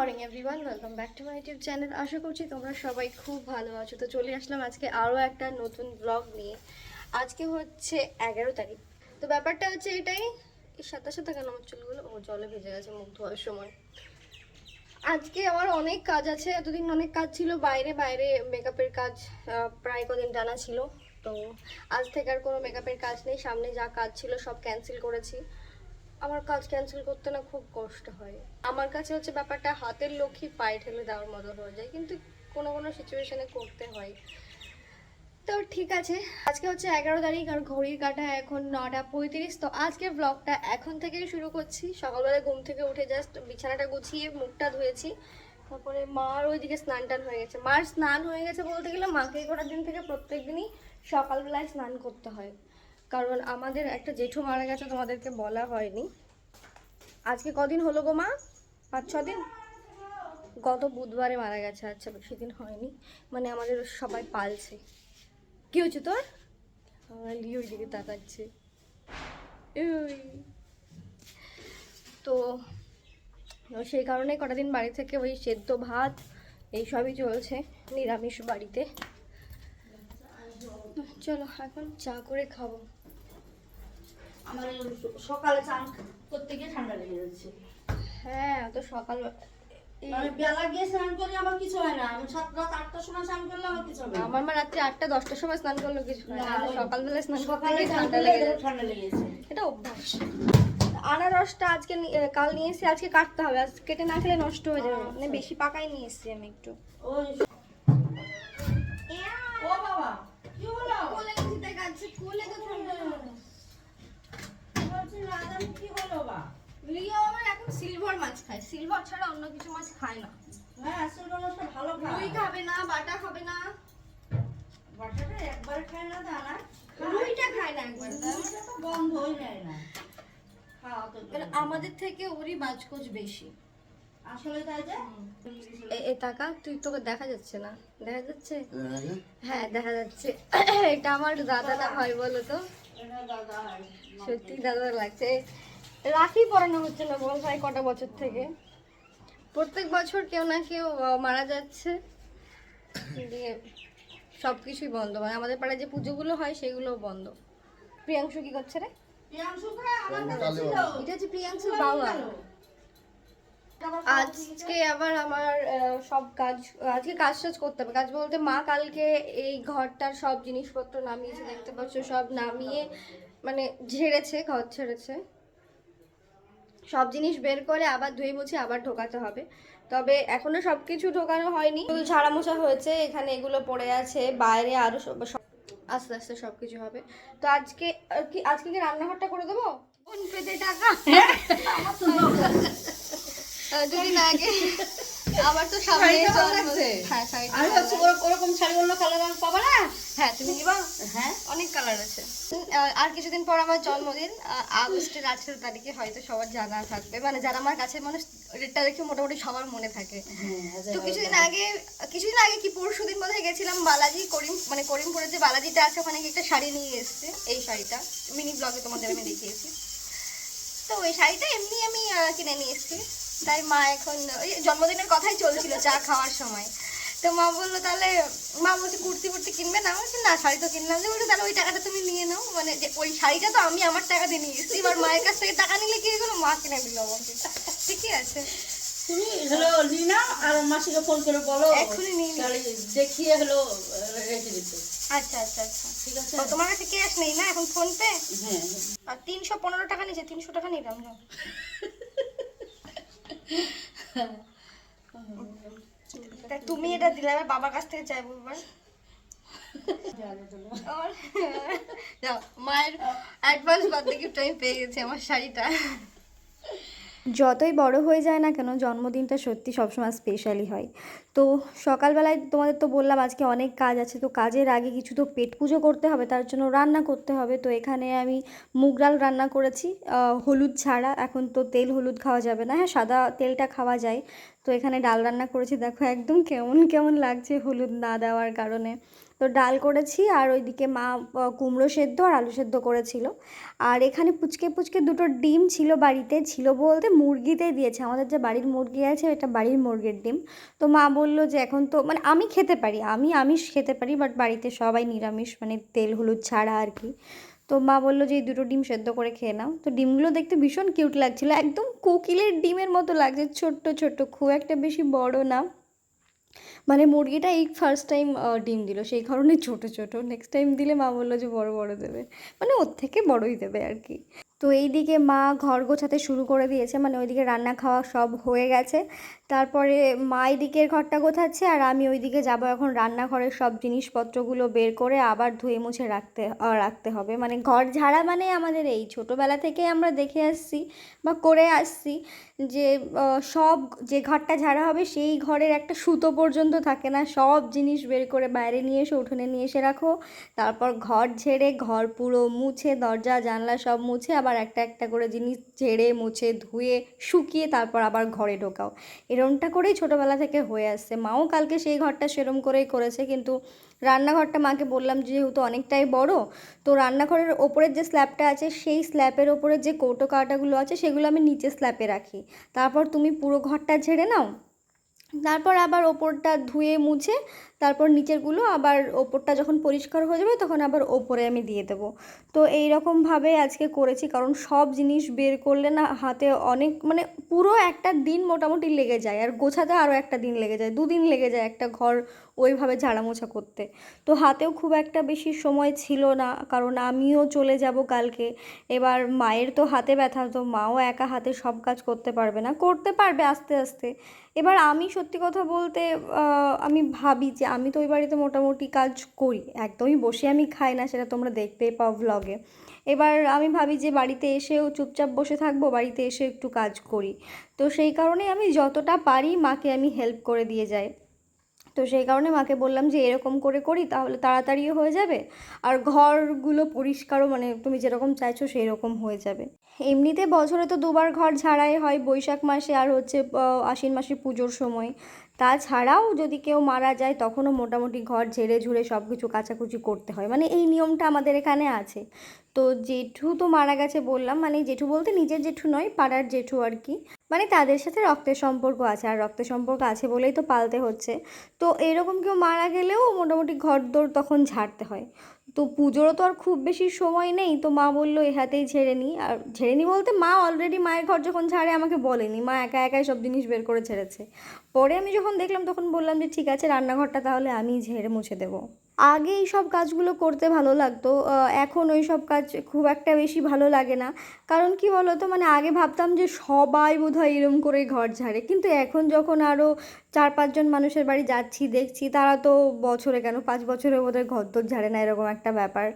Morning everyone welcome back to my YouTube channel আশা করছি তোমরা সবাই খুব ভালো আছো। তো চলে আসলাম আজকে আরও একটা নতুন ব্লগ নিয়ে। আজকে হচ্ছে এগারো তারিখ। তো ব্যাপারটা হচ্ছে এটাই সাথে সাথে কেন আমার চুলগুলো? ও, জলে ভেজে গেছে, মুখ ধোয়ার সময়। আজকে আমার অনেক কাজ আছে, এতদিন অনেক কাজ ছিল, বাইরে বাইরে মেকআপের কাজ প্রায় কদিন টানা ছিল। তো আজ থেকে আর কোনো মেকআপের কাজ নেই, সামনে যা কাজ ছিল সব ক্যান্সেল করেছি। আমার কাজ ক্যান্সেল করতে না খুব কষ্ট হয়। আমার কাছে হচ্ছে ব্যাপারটা হাতের লক্ষ্মী পায়ে ঠেলে দেওয়ার মতো হয়ে যায়, কিন্তু কোনো কোনো সিচুয়েশনে করতে হয়। তো ঠিক আছে, আজকে হচ্ছে এগারো তারিখ আর ঘড়ির কাটা এখন নটা পঁয়ত্রিশ, তো আজকের ব্লগটা এখন থেকেই শুরু করছি। সকালবেলা ঘুম থেকে উঠে জাস্ট বিছানাটা গুছিয়ে মুখটা ধুয়েছি, তারপরে মার ওইদিকে স্নান টান হয়ে গেছে। মার স্নান হয়ে গেছে বলতে গেলে মাকে করার দিন থেকে প্রত্যেক দিনই সকালবেলায় স্নান করতে হয়। কারণ আমাদের একটা জেঠু মারা গেছে, তোমাদেরকে বলা হয়নি। আজকে কদিন হলো গো মা? পাঁচ, ছ দিন? গত বুধবারে মারা গেছে আচ্ছা বেশি দিন হয়নি। মানে আমাদের সবাই পালছে। কি হচ্ছে তোর? আমার লিও ওইদিকে তাকাচ্ছে। তো, সেই কারণে কটা দিন বাড়ি থেকে ওই সেদ্ধ ভাত এইসবই চলছে, নিরামিষ বাড়িতে। চলো, এখন চা করে খাব। আমার সকালে চান করতে গিয়ে ঠান্ডা লেগে যাচ্ছে। হ্যাঁ তো সকাল মানে বেলা গিয়ে স্নান করি আমার কিছু হয় না। আমি সাত রাত আটটার সময় স্নান করলে আমার কিছু না। আমার মা রাত্রি আটটা দশটার সময় স্নান করল কিছু হয় না। সকালবেলা স্নান সকালে ঠান্ডা লেগে ঠান্ডা লেগেছে এটা অভ্যাস। আনারসটা আজকে কাল নিয়ে এসে আজকে কাটতে হবে। আজ কেটে না খেলে নষ্ট হয়ে যাবে। মানে বেশি পাকাই নিয়ে এসেছি আমি একটু। মাছ খায়। সিলভার ছাড়া অন্য কিছু মাছ খায় না। হ্যাঁ মাছটা ভালো রুই খাবে না বাটা খাবে না। বাটাটা একবার খায় না দানা রুইটা খায় না একবার রুইটা তো বন্ধই নেয় না। খাওয়া তো মানে আমাদের থেকে ওরই বাজকোচ বেশি। আসলে তাই যে? এ- টাকা তুই তোকে দেখা যাচ্ছে না? দেখা যাচ্ছে? হ্যাঁ দেখা যাচ্ছে। এটা আমার দাদা না হয় বলো তো। এটা দাদা হয়। সত্যি দাদা লাগছে। রাখি পরানো হচ্ছে না বল ভাই কটা বছর থেকে? প্রত্যেক বছর কেউ না কেউ মারা যাচ্ছে। দিয়ে সব কিছুই বন্ধ। মানে আমাদের পাড়ায় যে পুজোগুলো হয় সেগুলোও বন্ধ। প্রিয়াংশু কি করছে রে? প্রিয়াংশু খায় আমার কাছে ছিল। এটা হচ্ছে প্রিয়াংশুর বাবা আজকে আবার আমার সব কাজ আজকে কাজ টাজ করতে হবে। কাজ বলতে মা কালকে এই ঘরটার সব জিনিসপত্র নামিয়েছে দেখতে পাচ্ছ সব নামিয়ে মানে ঝেড়েছে ঘর ছেড়েছে সব জিনিস বের করে আবার ধুয়ে মুছে আবার ঢোকাতে হবে। তবে এখনও সব কিছু ঢোকানো হয়নি। শুধু ঝাড়া মোছা হয়েছে এখানে এগুলো পড়ে আছে বাইরে আরও আস্তে আস্তে সব কিছু হবে। তো আজকে আর কি আজকে কি রান্নাঘরটা করে দেবো? ফোন পেতে টাকা দুদিন আগে আবার তো সামনে? হ্যাঁ আমি ভাবছি ওরকম- ওরকম শাড়ি অন্য কালার আমি পাবো না? হ্যাঁ তুমি নিবা। হ্যাঁ। অনেক কালার আছে। আর কিছুদিন পর আমার জন্মদিন আগস্টের আঠেরো তারিখে হয়তো সবার জানা থাকবে। মানে যারা আমার কাছে মানুষ ডেটটা দেখে মোটামুটি সবার মনে থাকে। তো কিছুদিন আগে কিছুদিন আগে কি পরশু দিন বোধহয় গেছিলাম বালাজি করিম মানে করিমপুরে যে বালাজিটা আছে ওখানে একটা শাড়ি নিয়ে এসেছে এই শাড়িটা। মিনি ব্লগে তোমাদের আমি দেখিয়েছি। তো ওই শাড়িটা এমনি আমি কিনে নিয়ে এসেছি। তাই মা এখন ওই জন্মদিনের কথাই চলছিল চা খাওয়ার সময়। তো মা বলল তাহলে মা বলছে কুর্তি ফুর্তি কিনবে না? বলছি না শাড়ি তো কিনলাম যে বলছে তাহলে ওই টাকাটা তুমি নিয়ে নাও। মানে যে ওই শাড়িটা তো আমি আমার টাকা দিয়ে নিয়ে এসেছি। এবার মায়ের কাছ থেকে টাকা নিলে কি হলো মা কিনে দিল আমাকে। ঠিকই আছে। তুমি হলো নিনা আর মাসিকে ফোন করে বলো। এক্ষুনি নিয়ে। দেখিয়ে হলো রেখে দিতে। আচ্ছা আচ্ছা আচ্ছা। ঠিক আছে? তোমার কাছে ক্যাশ নেই না এখন ফোন পে হ্যাঁ। আর তিনশো পনেরো টাকা নিয়েছে তিনশো টাকা নিলাম না। তুমি এটা দিলে আমার বাবার কাছ থেকে চাইব এবার। মায়ের অ্যাডভান্স বার্থডে গিফট আমি পেয়ে গেছি আমার শাড়িটা। যতই বড় হয়ে যায় না কেন, জন্মদিনটা সত্যি সবসময় স্পেশালি হয়। তো সকালবেলায় তোমাদের তো বললাম আজকে অনেক কাজ আছে, তো কাজের আগে কিছু তো পেট পুজো করতে হবে, তার জন্য রান্না করতে হবে। তো এখানে আমি মুগ ডাল রান্না করেছি হলুদ ছাড়া। এখন তো তেল হলুদ খাওয়া যাবে না হ্যাঁ সাদা তেলটা খাওয়া যায়। তো এখানে ডাল রান্না করেছি, দেখো একদম কেমন কেমন লাগছে হলুদ না দেওয়ার কারণে। তো ডাল করেছি আর ওইদিকে মা কুমড়ো সেদ্ধ আর আলু সেদ্ধ করেছিল। আর এখানে পুচকে পুচকে দুটো ডিম ছিল বাড়িতে, ছিল বলতে মুরগিতে দিয়েছে। আমাদের যে বাড়ির মুরগি আছে, এটা বাড়ির মুরগির ডিম। তো মা বলল যে এখন তো মানে আমি খেতে পারি, আমি আমিষ খেতে পারি বাট বাড়িতে সবাই নিরামিষ মানে তেল, হলুদ ছাড়া আর কি। তো মা বলল যে এই দুটো ডিম সেদ্ধ করে খেয়ে নাও। তো ডিমগুলো দেখতে ভীষণ কিউট লাগছিল, একদম কোকিলের ডিমের মতো লাগছে, ছোট্ট ছোট্ট, খুব একটা বেশি বড় না। মানে মুরগিটা এই ফার্স্ট টাইম ডিম দিল। সেই কারণে ছোট ছোট। নেক্সট টাইম দিলে মা বলল যে বড় বড় দেবে। মানে ওর থেকে বড়ই দেবে আর কি। তো এইদিকে মা ঘর গোছাতে শুরু করে দিয়েছে। মানে ওইদিকে রান্না খাওয়া সব হয়ে গেছে। তারপরে মা এদিকের ঘরটা গোছাচ্ছে আর আমি ওইদিকে যাব এখন রান্নাঘরের সব জিনিসপত্রগুলো বের করে আবার ধুয়ে মুছে রাখতে রাখতে হবে। মানে ঘর ঝাড়া মানে আমাদের এই। ছোটোবেলা থেকে আমরা দেখে আসছি বা করে আসছি। যে সব যে ঘরটা ঝাড়া হবে সেই ঘরের একটা সুতো পর্যন্ত থাকে না। সব জিনিস বের করে বাইরে নিয়ে এসে, উঠোনে নিয়ে এসে রাখো। তারপর ঘর ঝেড়ে, ঘর পুরো মুছে, দরজা, জানলা সব মুছে, আবার একটা একটা করে জিনিস ঝেড়ে, মুছে, ধুয়ে, শুকিয়ে তারপর আবার ঘরে ঢোকাও। এরমটা করেই ছোটোবেলা থেকে হয়ে আসছে। মাও কালকে সেই ঘরটা সেরম করেই করেছে, কিন্তু রান্নাঘরটা মাকে বললাম, যেহেতু অনেকটাই বড়, তো রান্নাঘরের ওপরের যে স্ল্যাবটা আছে, সেই স্ল্যাবের ওপরে যে কৌটো কাটাগুলো আছে, সেগুলো আমি নিচে স্ল্যাবে রাখি। তারপর তুমি পুরো ঘরটা ঝেড়ে নাও। তারপর আবার ওপরটা ধুয়ে মুছে তারপর নিচেরগুলো আবার ওপরটা যখন পরিষ্কার হয়ে যাবে তখন আবার ওপরে আমি দিয়ে দেবো। তো এই রকমভাবে আজকে করেছি কারণ সব জিনিস বের করলে না হাতে অনেক মানে পুরো একটা দিন মোটামুটি লেগে যায় আর গোছাতে আরও একটা দিন লেগে যায়, দুদিন লেগে যায় একটা ঘর ওইভাবে ঝাড়ামোছা করতে। তো হাতেও খুব একটা বেশি সময় ছিল না কারণ আমিও চলে যাব কালকে, এবার মায়ের তো হাতে ব্যথা তো মাও একা হাতে সব কাজ করতে পারবে না, করতে পারবে আস্তে আস্তে। এবার আমি সত্যি কথা বলতে আমি ভাবি যে আমি তো ওই বাড়িতে মোটামুটি কাজ করি, একদমই বসে আমি খাই না, সেটা তোমরা দেখতে পাও ভ্লগে এবার আমি ভাবি যে বাড়িতে এসেও চুপচাপ বসে থাকব, বাড়িতে এসে একটু কাজ করি। তো সেই কারণে আমি যতটা পারি মাকে আমি হেল্প করে দিয়ে যাই। তো সেই কারণে মাকে বললাম যে, এরকম করে করি তাহলে তাড়াতাড়িও হয়ে যাবে। আর ঘরগুলো পরিষ্কারও মানে তুমি যেরকম চাইছো সেই রকম হয়ে যাবে। এমনিতে বছরে তো দুবার ঘর ঝাড়াই হয়, বৈশাখ মাসে আর হচ্ছে আশ্বিন মাসে পুজোর সময়। তাছাড়াও যদি কেউ মারা যায়, তখনও মোটামুটি ঘর ঝেড়ে ঝুড়ে সব কিছু কাচাকুচি করতে হয়। মানে এই নিয়মটা আমাদের এখানে আছে। তো জেঠু তো মারা গেছে বললাম মানে জেঠু বলতে নিজের জেঠু নয়, পাড়ার জেঠু আর কি। মানে তাদের সাথে রক্তের সম্পর্ক আছে, আর রক্তের সম্পর্ক আছে বলেই তো পালতে হচ্ছে। তো এরকম কেউ মারা গেলেও মোটামুটি ঘর দৌড় তখন ঝাড়তে হয়। তো পুজোরও তো আর খুব বেশি সময় নেই। তো মা বলল, এ হাতেই ঝেড়ে নিই আর ঝেড়ে নিই বলতে মা অলরেডি মায়ের ঘর যখন ছাড়ে আমাকে বলেনি। মা একা একাই সব জিনিস বের করে ছেড়েছে পরে আমি যখন দেখলাম, তখন বললাম যে, ঠিক আছে, রান্নাঘরটা তাহলে আমি ঝেড়ে মুছে দেবো। আগে এই সব কাজগুলো করতে ভালো লাগতো এখন ওই সব কাজ খুব একটা বেশি ভালো লাগে না। কারণ কি বলো তো মানে আগে ভাবতাম যে সবাই বোধহয় এরম করে ঘর ঝাড়ে। কিন্তু এখন যখন আরও চার পাঁচজন মানুষের বাড়ি যাচ্ছি, দেখছি, তারা তো বছরে কেন? পাঁচ বছরে বোধহয় ঘর তোর ঝাড়ে না, এরকম একটা ব্যাপার।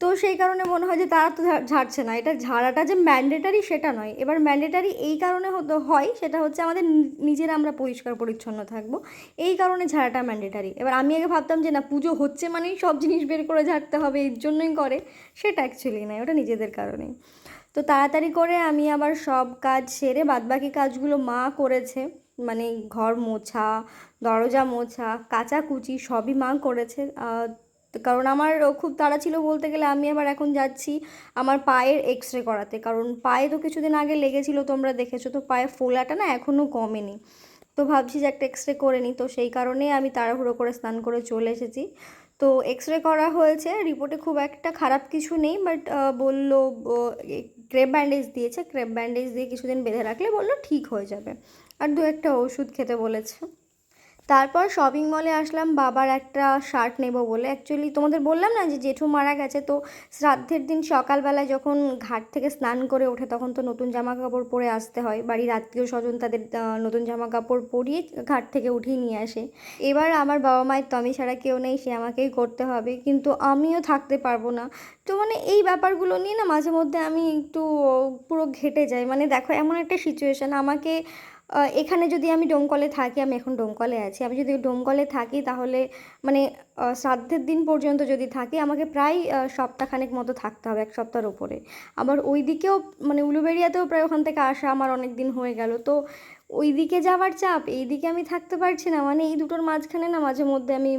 তো সেই কারণে মনে হয় যে তারা তো ঝাড়ছে না। এটা ঝাড়াটা যে ম্যান্ডেটারি সেটা নয়। এবার ম্যান্ডেটারি এই কারণে হতো হয়, সেটা হচ্ছে আমাদের নিজেরা আমরা পরিষ্কার পরিচ্ছন্ন থাকব। এই কারণে ঝাড়াটা ম্যান্ডেটারি এবার আমি আগে ভাবতাম যে না, পুজো হচ্ছে মানেই সব জিনিস বের করে ঝাড়তে হবে, এর জন্যই করে। সেটা অ্যাকচুয়ালি নয়, ওটা নিজেদের কারণেই তো তাড়াতাড়ি করে আমি আবার সব কাজ সেরে বাদবাকি কাজগুলো মা করেছে। মানে ঘর মোছা, দরজা মোছা কাচাকুচি সবই মা করেছে। কারণ আমার খুব তাড়া ছিল বলতে গেলে আমি আবার এখন যাচ্ছি আমার পায়ের এক্স রে করাতে। কারণ পায়ে তো কিছুদিন আগে লেগেছিল, তোমরা দেখেছ তো, পায়ে ফোলাটা না এখনও কমেনি। তো ভাবছি যে একটা এক্স রে করে নিই তো সেই কারণে আমি তাড়াহুড়ো করে স্নান করে চলে এসেছি। তো এক্স রে করা হয়েছে, রিপোর্টে খুব একটা খারাপ কিছু নেই, বাট বলল ক্রেপ ব্যান্ডেজ দিয়েছে ক্রেপ ব্যান্ডেজ দিয়ে কিছুদিন বেঁধে রাখলে বলল ঠিক হয়ে যাবে। আর দু একটা ওষুধ খেতে বলেছে। তারপর শপিং মলে আসলাম, বাবার একটা শার্ট নেব বলে। অ্যাকচুয়ালি তোমাদের বললাম না যে জেঠু মারা গেছে, তো শ্রাদ্ধের দিন সকালবেলায় যখন ঘাট থেকে স্নান করে ওঠে তখন তো নতুন জামা কাপড় পরে আসতে হয়। বাড়ির আত্মীয় স্বজন তাদের নতুন জামা কাপড় পরিয়ে ঘাট থেকে উঠিয়ে নিয়ে আসে। এবার আমার বাবা মায়ের তো আমি ছাড়া কেউ নেই, সে আমাকেই করতে হবে। কিন্তু আমিও থাকতে পারব না। তো মানে এই ব্যাপারগুলো নিয়ে না মাঝে মধ্যে আমি একটু পুরো ঘেটে যাই। মানে দেখো এমন একটা সিচুয়েশান আমাকে এখানে যদি আমি ডোমকলে থাকি, আমি এখন ডোমকলে আছি, আমি যদি ডোমকলে থাকি তাহলে মানে শ্রাদ্ধের দিন পর্যন্ত যদি থাকি আমাকে প্রায় সপ্তাহখানেক মতো থাকতে হবে এক সপ্তাহের ওপরে আবার ওই দিকেও মানে উলুবেড়িয়াতেও প্রায় ওখান থেকে আসা আমার অনেক দিন হয়ে গেল। তো ওই দিকে যাওয়ার চাপ এই দিকে আমি থাকতে পারছি না। মানে এই দুটোর মাঝখানে না মাঝে মধ্যে আমি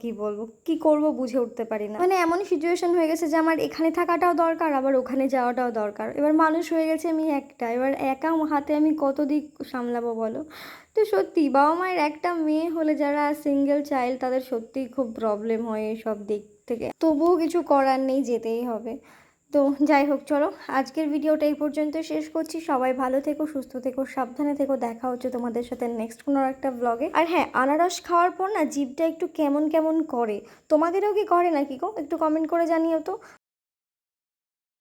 কি বলব, কি করব বুঝে উঠতে পারি না। মানে এমন সিচুয়েশন হয়ে গেছে যে আমার এখানে থাকাটাও দরকার, আবার ওখানে যাওয়াটাও দরকার। এবার মানুষ হয়ে গেছে আমি একটা, এবার একা হাতে আমি কত দিক সামলাবো বলো? তো সত্যি বাবা মায়ের একটা মেয়ে হলে যারা সিঙ্গেল চাইল্ড তাদের সত্যিই খুব প্রবলেম হয় সব দিক থেকে। তবুও কিছু করার নেই, যেতেই হবে। তো যাই হোক, চলো আজকের ভিডিওটা এই পর্যন্ত শেষ করছি। সবাই ভালো থেকো, সুস্থ থেকো, সাবধানে থেকো। দেখা হচ্ছে তোমাদের সাথে নেক্সট কোনো একটা ব্লগে আর হ্যাঁ আনারস খাওয়ার পর না জিভটা একটু কেমন কেমন করে? তোমাদেরও কি করে নাকি গো? একটু কমেন্ট করে জানিও তো।